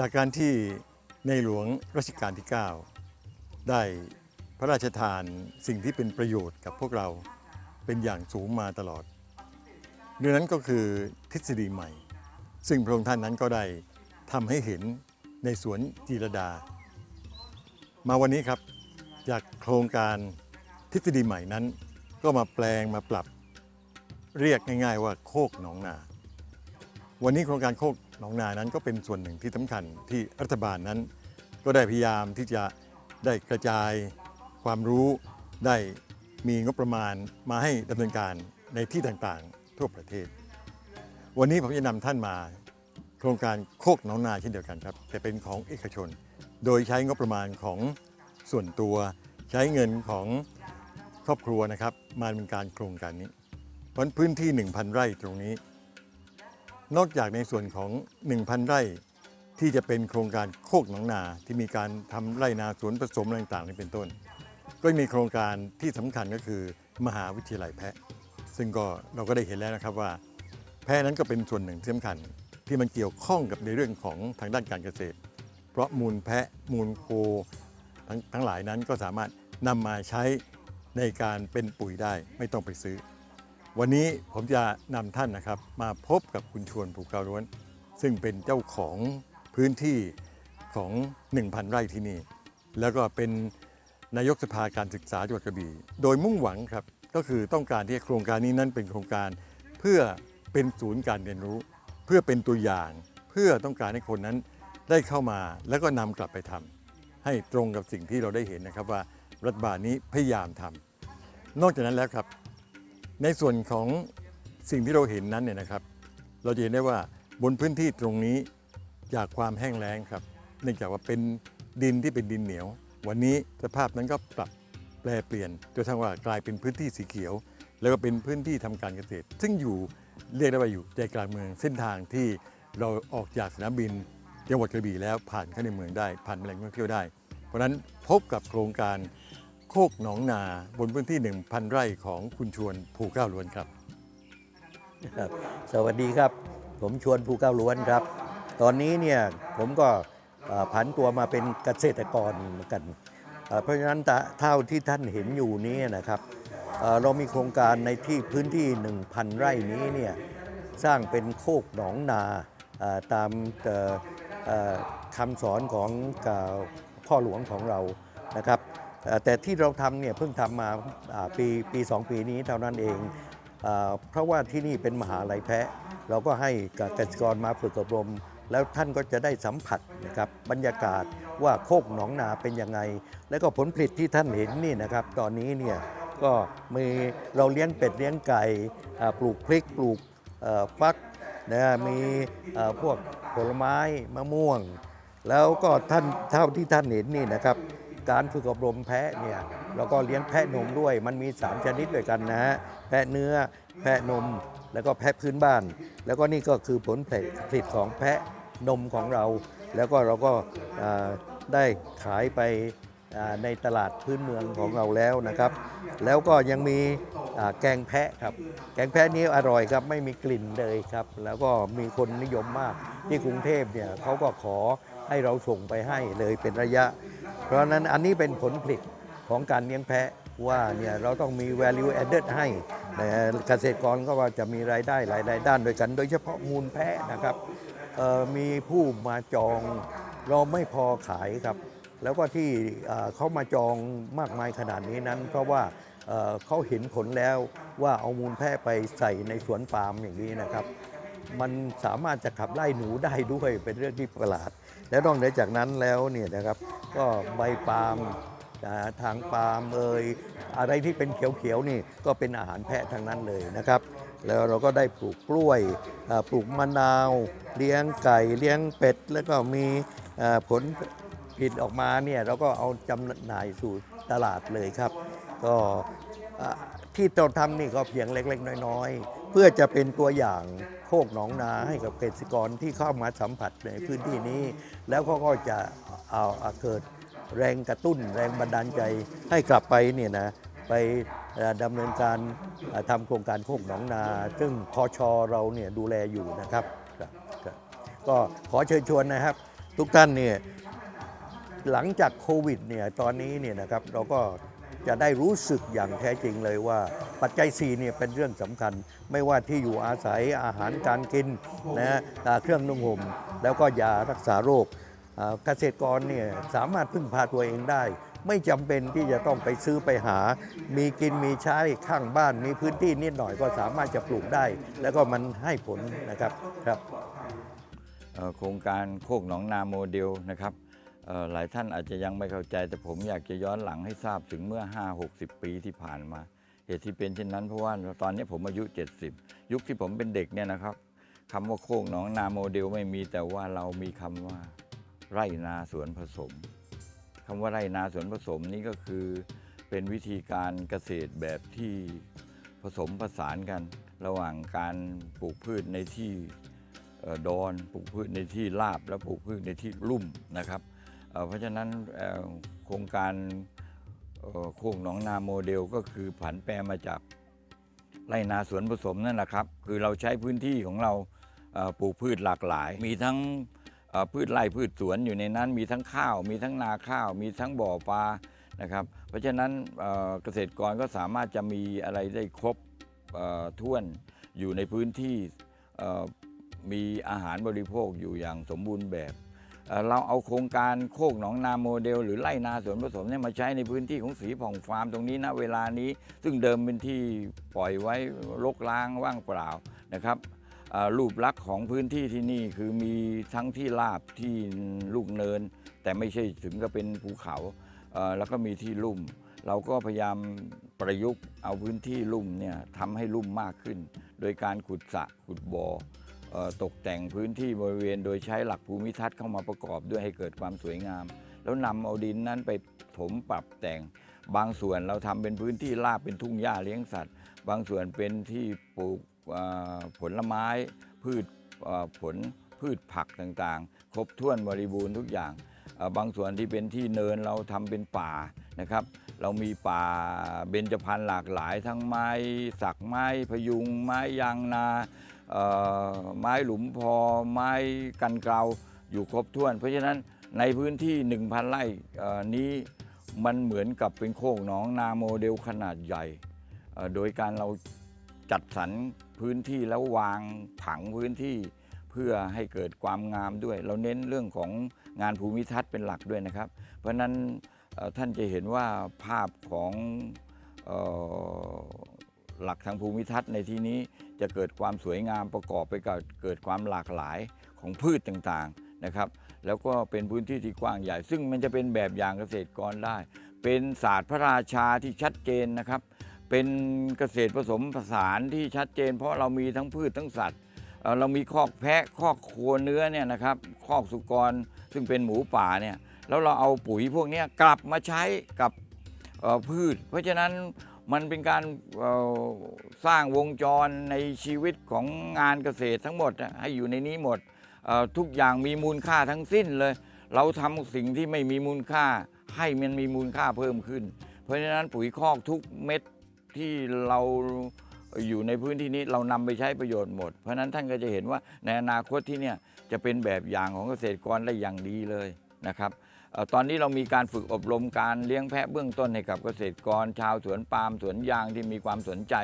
จากการที่ในหลวงรัชกาลที่ 9 ได้พระราชทานสิ่งที่เป็นประโยชน์กับพวกเราเป็นอย่างสูงมาตลอดเรื่องนั้นก็คือทฤษฎีใหม่ ซึ่งพระองค์ท่านนั้นก็ได้ทำให้เห็นในสวนจีรดา มาวันนี้ครับจากโครงการทฤษฎีใหม่นั้น ก็มาแปลงมาปรับ เรียกง่าย ๆ ว่าโคกหนองนา วันนี้โครงการโคก หนองนานั้นก็เป็นส่วนหนึ่งที่สำคัญที่รัฐบาลนั้น ก็ได้พยายามที่จะได้กระจายความรู้ได้มีงบประมาณมาให้ดำเนินการในที่ต่างๆ ทั่วประเทศ วันนี้ผมจะนำท่านมา โครงการโคกหนองนาเช่นเดียวกันครับ แต่เป็นของเอกชน โดยใช้งบประมาณของส่วนตัว ใช้เงินของครอบครัวนะครับ มาเป็นการโครงการนี้เพราะพื้นที่ 1,000 ไร่ตรงนี้ นอกจากในส่วนของ 1,000 ไร่ที่จะเป็นโครงการโคกหนองนาที่มีการทำไร่นาสวนผสมต่างๆนี่เป็นต้น ก็มีโครงการที่สำคัญก็คือมหาวิทยาลัยแพะ ซึ่งก็เราก็ได้เห็นแล้วนะครับว่า แพะนั้นก็เป็นส่วนหนึ่งที่สำคัญที่มันเกี่ยวข้องกับในเรื่องของทางด้านการเกษตร เพราะมูลแพะมูลโคทั้งทั้งหลายนั้นก็สามารถนำมาใช้ในการเป็นปุ๋ยได้ไม่ต้องไปซื้อ วันนี้ผมจะนำท่านนะครับ มาพบกับคุณชวนภูเกาล้วน ซึ่งเป็นเจ้าของพื้นที่ของ 1,000 ไร่ที่นี่ แล้วก็เป็นนายกสภาการศึกษาจังหวัดกระบี่ โดยมุ่งหวังครับ ก็คือต้องการที่โครงการนี้นั้นเป็นโครงการเพื่อเป็นศูนย์การเรียนรู้ เพื่อเป็นตัวอย่าง เพื่อต้องการให้คนนั้นได้เข้ามาแล้วก็นำกลับไปทำให้ตรงกับสิ่งที่เราได้เห็นนะครับว่ารัฐบาลนี้พยายามทำนอกจากนั้นแล้วครับ ในส่วนของสิ่งที่เราเห็นนั้นเนี่ยนะครับ เราจะเห็นได้ว่าบนพื้นที่ตรงนี้จากความแห้งแล้งครับ เนื่องจากว่าเป็นดินที่เป็นดินเหนียว วันนี้สภาพนั้นก็ปรับแปลเปลี่ยนจนทั้งว่ากลายเป็นพื้นที่สีเขียว แล้วก็เป็นพื้นที่ทำการเกษตร ซึ่งอยู่เรียกได้ว่าอยู่ใจกลางเมืองเส้นทางที่เราออกจากสนามบินจังหวัดกระบี่แล้วผ่านเข้าในเมืองได้ผ่านแหล่งท่องเที่ยวได้ เพราะนั้นพบกับโครงการ โคกหนองนาบนพื้นที่ 1,000 ไร่ของคุณชวนภูเก้าล้วนครับ ครับสวัสดีครับ ผมชวนภูเก้าล้วนครับ ตอนนี้เนี่ยผมก็เอ่อผันตัวมาเป็นเกษตรกรเหมือนกันเอ่อเพราะฉะนั้นตะเท่าที่ท่านเห็นอยู่นี้นะครับเอ่อเรามีโครงการในที่พื้นที่ 1,000 ไร่นี้เนี่ยสร้างเป็นโคกหนองนาเอ่อตามเอ่อเอ่อคำสอนของเอ่อพ่อหลวงของเรานะครับ แต่ที่เราทำเนี่ยเพิ่งทำมาปีปีสองปีนี้เท่านั้นเองอเพราะว่าที่นี่เป็นมหาลัยแพะ เราก็ให้เกษตรกรมาฝึกอบรม แล้วท่านก็จะได้สัมผัสนะครับบรรยากาศว่าโคกหนองนาเป็นยังไง แล้วก็ผลผลิตที่ท่านเห็นนี่นะครับ ตอนนี้เนี่ยก็มีเราเลี้ยงเป็ดเลี้ยงไก่ปลูกพริกปลูกฟักนะมีพวกผลไม้มะม่วง แล้วก็ท่านเท่าที่ท่านเห็นนี่นะครับ การฝึกอบรมแพะเนี่ยเราก็เลี้ยงแพะนมด้วย มันมี 3 ชนิดด้วยกันนะฮะแพะเนื้อแพะนมแล้วก็แพะพื้นบ้าน แล้วก็นี่ก็คือผลผลิตของแพะนมของเรา แล้วก็เราก็ได้ขายไปในตลาดพื้นเมืองของเราแล้วนะครับ แล้วก็ยังมีแกงแพะครับ แกงแพะนี้อร่อยครับไม่มีกลิ่นเลยครับ แล้วก็มีคนนิยมมากที่กรุงเทพเนี่ยเขาก็ขอให้เราส่งไปให้เลยเป็นระยะ เพราะนั้นอันนี้เป็นผลผลิตของการเลี้ยงแพะว่าเนี่ยเราต้องมี value added ให้เกษตรกรก็ว่าจะมีรายได้หลายๆด้านโดวยกัน โดยเฉพาะมูลแพะนะครับมีผู้มาจองเราไม่พอขายครับ แล้วก็ที่เขามาจองมากมายขนาดนี้นั้น เพราะว่าเอ่อเขาเห็นผลแล้วว่าเอามูลแพะไปใส่ในสวนปาล์มอย่างนี้นะครับ มันสามารถจะขับไล่หนูได้ด้วยเป็นเรื่องที่ประหลาด แล้วนอกเหนือจากนั้นแล้วเนี่ยนะครับก็ใบปาล์มทางปาล์มเอยอะไรที่เป็นเขียวๆนี่ก็เป็นอาหารแพะทั้งนั้นเลยนะครับ แล้วเราก็ได้ปลูกกล้วยปลูกมะนาว เลี้ยงไก่เลี้ยงเป็ด แล้วก็มีผลผลิตออกมาเนี่ยเราก็เอาจำหน่ายสู่ตลาดเลยครับ ก็ที่เราทำนี่ก็เพียงเล็ก ๆ น้อย ๆ พื่อจะเป็นตัวอย่างโคกหนองนาให้กับเกษตรกรที่เข้ามาสัมผัสในพื้นที่นี้ แล้วเขาก็จะเอาเกิดแรงกระตุ้นแรงบันดาลใจให้กลับไปเนี่ยนะไปดำเนินการทำโครงการโคกหนองนา ซึ่งพอชเราเนี่ยดูแลอยู่นะครับ ก็ขอเชิญชวนนะครับ ทุกท่านเนี่ยหลังจากโควิดเนี่ยตอนนี้เนี่ยนะครับเราก็จะได้รู้สึกอย่างแท้จริงเลยว่า ปัจจัย4เนี่ยเป็นเรื่องสำคัญ ไม่ว่าที่อยู่อาศัยอาหารการกินนะฮะเครื่องนุ่งห่มแล้วก็ยารักษาโรคเกษตรกรเนี่ยสามารถพึ่งพาตัวเองได้ ไม่จำเป็นที่จะต้องไปซื้อไปหา มีกินมีใช้ข้างบ้าน มีพื้นที่นิดหน่อยก็สามารถจะปลูกได้ แล้วก็มันให้ผลนะครับครับโครงการโคกหนองนาโมเดลนะครับหลายท่านอาจจะยังไม่เข้าใจ แต่ผมอยากจะย้อนหลังให้ทราบถึงเมื่อ 5-60 ปีที่ผ่านมา เหตุที่เป็นเช่นนั้นเพราะว่าตอนนี้ผมอายุ 70 ยุคที่ผมเป็นเด็กเนี่ยนะครับคำว่าโคกหนองนาโมเดลไม่มีแต่ว่าเรามีคำว่าไร่นาสวนผสมคำว่าไร่นาสวนผสมนี่ก็คือเป็นวิธีการเกษตรแบบที่ผสมผสานกัน ระหว่างการปลูกพืชในที่ดอนปลูกพืชในที่ราบและปลูกพืชในที่ลุ่มนะครับเพราะฉะนั้นโครงการ โคกหนองนาโมเดลก็คือผันแปรมาจากไรนาสวนผสมนั่นแหละครับ คือเราใช้พื้นที่ของเราปลูกพืชหลากหลาย มีทั้งพืชไร่พืชสวนอยู่ในนั้น มีทั้งข้าว มีทั้งนาข้าว มีทั้งบ่อปลานะครับ เพราะฉะนั้นเกษตรกรก็สามารถจะมีอะไรได้ครบเอ่อถ้วนอยู่ในพื้นที่มีอาหารบริโภคอยู่อย่างสมบูรณ์แบบ เราเอาโครงการโคกหนองนาโมเดล หรือไร่นาสวนผสมเนี่ยมาใช้ในพื้นที่ของสีผ่องฟาร์มตรงนี้นะเวลานี้ ซึ่งเดิมเป็นที่ปล่อยไว้รกร้างว่างเปล่านะครับรูปลักษณ์ของพื้นที่ที่นี่คือมีทั้งที่ราบที่ลูกเนิน แต่ไม่ใช่ถึงกับเป็นภูเขาแล้วก็มีที่ลุ่ม เราก็พยายามประยุกต์เอาพื้นที่ลุ่มเนี่ยทำให้ลุ่มมากขึ้น โดยการขุดสระขุดบอ่อ ตกแต่งพื้นที่บริเวณ โดยใช้หลักภูมิทัศน์เข้ามาประกอบด้วยให้เกิดความสวยงาม แล้วนำเอาดินนั้นไปถมปรับแต่ง บางส่วนเราทำเป็นพื้นที่ราบเป็นทุ่งหญ้าเลี้ยงสัตว์ บางส่วนเป็นที่ปลูกผลไม้พืชผลพืชผักต่างๆ ครบถ้วนบริบูรณ์ทุกอย่าง บางส่วนที่เป็นที่เนินเราทำเป็นป่านะครับ เรามีป่าเบญจพรรณหลากหลายทั้งไม้ สักไม้พยุงไม้ยางนา ไม้หลุมพอไม้กันเกลาอยู่ครบถ้วน เพราะฉะนั้นในพื้นที่ 1,000 ไร่เอ่นี้มันเหมือนกับเป็นโคกหนองนาโมเดลขนาดใหญ่ โดยการเราจัดสรรพื้นที่แล้ววางผังพื้นที่เพื่อให้เกิดความงามด้วย เราเน้นเรื่องของงานภูมิทัศน์เป็นหลักด้วยนะครับ เพราะนั้นท่านจะเห็นว่าภาพของ หลักทางภูมิทัศน์ในที่นี้จะเกิดความสวยงามประกอบไปกับเกิดความหลากหลายของพืชต่างๆนะครับ แล้วก็เป็นพื้นที่ที่กว้างใหญ่ ซึ่งมันจะเป็นแบบอย่างเกษตรกรได้ เป็นศาสตร์พระราชาที่ชัดเจนนะครับ เป็นเกษตรผสมผสานที่ชัดเจน เพราะเรามีทั้งพืชทั้งสัตว์เรามีคอกแพะคอกโคเนื้อเนี่ยนะครับคอกสุกรซึ่งเป็นหมูป่าเนี่ยแล้วเราเอาปุ๋ยพวกนี้กลับมาใช้กับพืช เพราะฉะนั้น มันเป็นการสร้างวงจรในชีวิตของงานเกษตรทั้งหมด ให้อยู่ในนี้หมด ทุกอย่างมีมูลค่าทั้งสิ้นเลย เราทำสิ่งที่ไม่มีมูลค่า ให้มันมีมูลค่าเพิ่มขึ้น เพราะฉะนั้นปุ๋ยคอกทุกเม็ดที่เราอยู่ในพื้นที่นี้เรานำไปใช้ประโยชน์หมด เพราะนั้นท่านก็จะเห็นว่าในอนาคตที่เนี่ยจะเป็นแบบอย่างของเกษตรกรได้อย่างดีเลยนะครับ ตอนนี้เรามีการฝึกอบรมการเลี้ยงแพะเบื้องต้นให้กับเกษตรกร ชาวสวนปาล์มสวนยางที่มีความสนใจ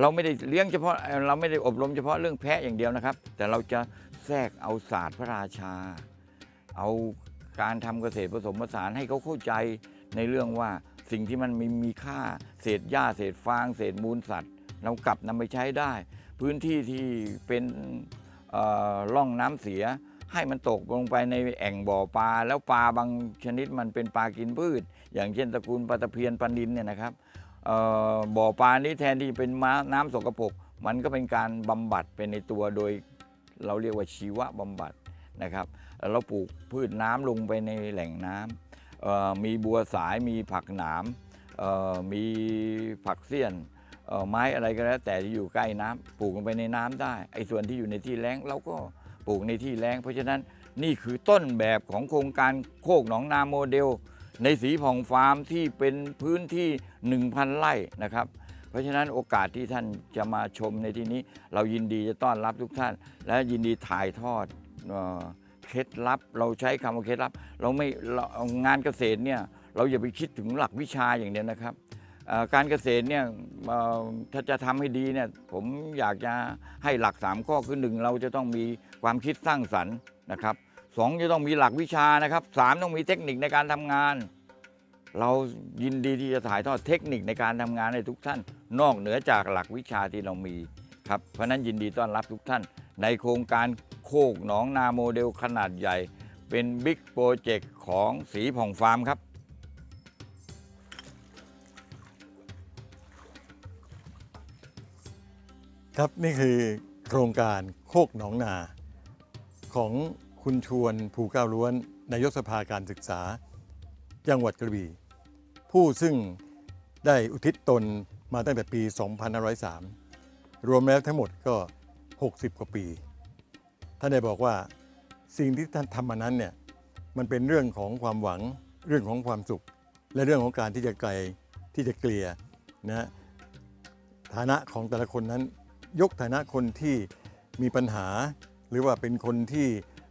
เราไม่ได้เลี้ยงเฉพาะเราไม่ได้อบรมเฉพาะเรื่องแพะอย่างเดียวนะครับ แต่เราจะแทรกเอาศาสตร์พระราชา เอาการทำเกษตรผสมผสานให้เขาเข้าใจในเรื่องว่าสิ่งที่มันมีมีค่าเศษหญ้าเศษฟาง เศษมูลสัตว์ เรากลับนำไปใช้ได้ พื้นที่ที่เป็นร่องน้ำเสีย ให้มันตกลงไปในแอ่งบ่อปลา แล้วปลาบางชนิดมันเป็นปลากินพืช อย่างเช่นตระกูลปลาตะเพียนปลานินเนี่ยนะครับบ่อปลานี้แทนที่เป็นม้าน้ำสกปรกมันก็เป็นการบำบัดเป็นในตัวโดยเราเรียกว่าชีวบำบัดนะครับเราปลูกพืชน้ำลงไปในแหล่งน้ำเอ่อมีบัวสายมีผักหนามมีผักเสี้ยนไม้อะไรก็แล้วแต่ที่อยู่ใกล้น้ำปลูกลงไปในน้ำได้ไอ้ส่วนที่อยู่ในที่แล้งเราก็ ปลูกในที่แล้ง เพราะฉะนั้นนี่คือต้นแบบของโครงการโคกหนองนาโมเดล ในสีผ่องฟาร์มที่เป็นพื้นที่ 1,000 ไร่นะครับ เพราะฉะนั้นโอกาสที่ท่านจะมาชมในที่นี้ เรายินดีจะต้อนรับทุกท่าน และยินดีถ่ายทอดเออเคล็ดลับ เราใช้คำว่าเคล็ดลับ เราไม่งานเกษตรเนี่ยเราอย่าไปคิดถึงหลักวิชาอย่างเดียวนะครับ การเกษตรเนี่ยถ้าจะทำให้ดีเนี่ยผมอยากจะให้หลัก 3 ข้อคือหนึ่งเราจะต้องมีความคิดสร้างสรรค์นะครับสองจะต้องมีหลักวิชานะครับสามต้องมีเทคนิคในการทำงาน เรายินดีที่จะถ่ายทอดเทคนิคในการทำงานให้ทุกท่าน นอกเหนือจากหลักวิชาที่เรามีครับเพราะฉะนั้นยินดีต้อนรับทุกท่าน ในโครงการโคกหนองนาโมเดลขนาดใหญ่ เป็นบิ๊กโปรเจกต์ของสีผ่องฟาร์มครับ ครับนี่คือโครงการโคกหนองนา ของคุณชวนภูเก้าล้วนนายกสภาการศึกษา จังหวัดกระบี่ผู้ซึ่งได้อุทิศตนมาตั้งแต่ปี 2503 รวมแล้วทั้งหมดก็ 60 กว่าปี ท่านได้บอกว่าสิ่งที่ท่านทำมานั้นเนี่ยมันเป็นเรื่องของความหวังเรื่องของความสุข และเรื่องของการที่จะไกลที่จะเกลี่ยนะฐานะของแต่ละคนนั้น ยกฐานะคนที่มีปัญหา หรือว่าเป็นคนที่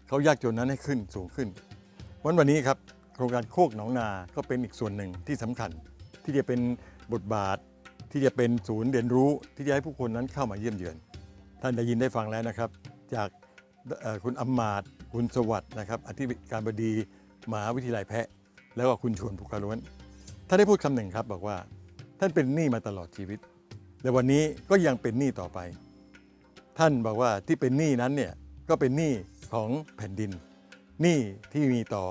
เขายากจนนั้นให้ขึ้นสูงขึ้น วันวันนี้ครับโครงการโคกหนองนาก็เป็นอีกส่วนหนึ่งที่สำคัญ ที่จะเป็นบทบาท ที่จะเป็นศูนย์เรียนรู้ที่จะให้ผู้คนนั้นเข้ามาเยี่ยมเยือน ท่านได้ยินได้ฟังแล้วนะครับ จากคุณอำมาตคุณสวัสด์นะครับอธิการบดีมหาวิทยาลัยแพะ แล้วก็คุณชวนภูคาล้วนท่านได้พูดคำหนึ่งครับ บอกว่าท่านเป็นหนี้มาตลอดชีวิต และวันนี้ก็ยังเป็นหนี้ต่อไป ท่านบอกว่าที่เป็นหนี้นั้นเนี่ยก็เป็นหนี้ของแผ่นดินหนี้ที่มีต่อ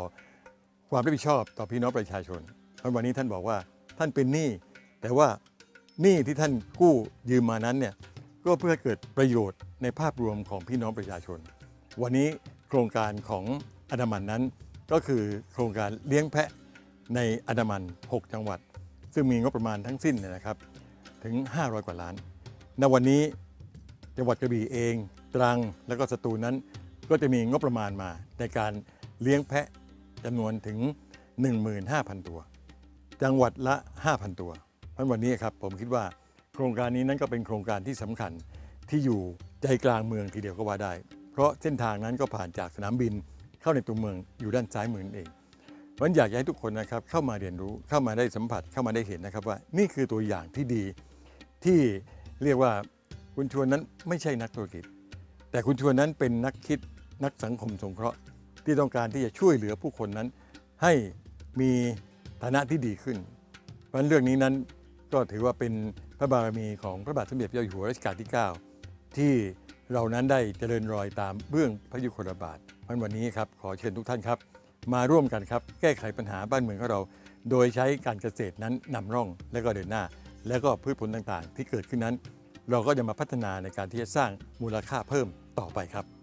ความรับผิดชอบต่อพี่น้องประชาชนเพราะวันนี้ท่านบอกว่าท่านเป็นหนี้แต่ว่าหนี้ที่ท่านกู้ยืมมานั้นเนี่ยก็เพื่อเกิดประโยชน์ในภาพรวมของพี่น้องประชาชน วันนี้โครงการของอันดามันนั้น ก็คือโครงการเลี้ยงแพะในอันดามัน 6 จังหวัด ซึ่งมีงบประมาณทั้งสิ้นนะครับ ถึง 500 กว่าล้าน ณ วันนี้จังหวัดกระบี่เอง ตรัง และก็สตูลนั้น ก็จะมีงบประมาณมา ในการเลี้ยงแพะจำนวนถึง 15,000 ตัว จังหวัดละ 5,000 ตัวเพราะวันนี้ครับผมคิดว่าโครงการนี้นั้นก็เป็นโครงการที่สำคัญที่อยู่ใจกลางเมืองทีเดียวก็ว่าได้ เพราะเส้นทางนั้นก็ผ่านจากสนามบินเข้าในตัวเมืองอยู่ด้านซ้ายมือเองวันอยากให้ทุกคนนะครับเข้ามาเรียนรู้เข้ามาได้สัมผัสเข้ามาได้เห็นนะครับว่านี่คือตัวอย่างที่ดี ที่เรียกว่าคุณชวนนั้นไม่ใช่นักธุรกิจ แต่คุณชวนนั้นเป็นนักคิดนักสังคมสงเคราะห์ ที่ต้องการที่จะช่วยเหลือผู้คนนั้น ให้มีฐานะที่ดีขึ้น เพราะฉะนั้นเรื่องนี้นั้นก็ถือว่าเป็นพระบารมีของพระบาทสมเด็จพระเจ้าอยู่หัวรัชกาลที่ 9 ที่เรานั้นได้เจริญรอยตามเบื้องพระยุคลบาทพันวันนี้ครับขอเชิญทุกท่านครับ มาร่วมกันครับ แก้ไขปัญหาบ้านเมืองของเรา โดยใช้การเกษตรนั้นนำร่องและก็เดินหน้า แล้วก็พืชผลต่างๆ ที่เกิดขึ้นนั้น เราก็จะมาพัฒนาในการที่จะสร้างมูลค่าเพิ่มต่อไปครับ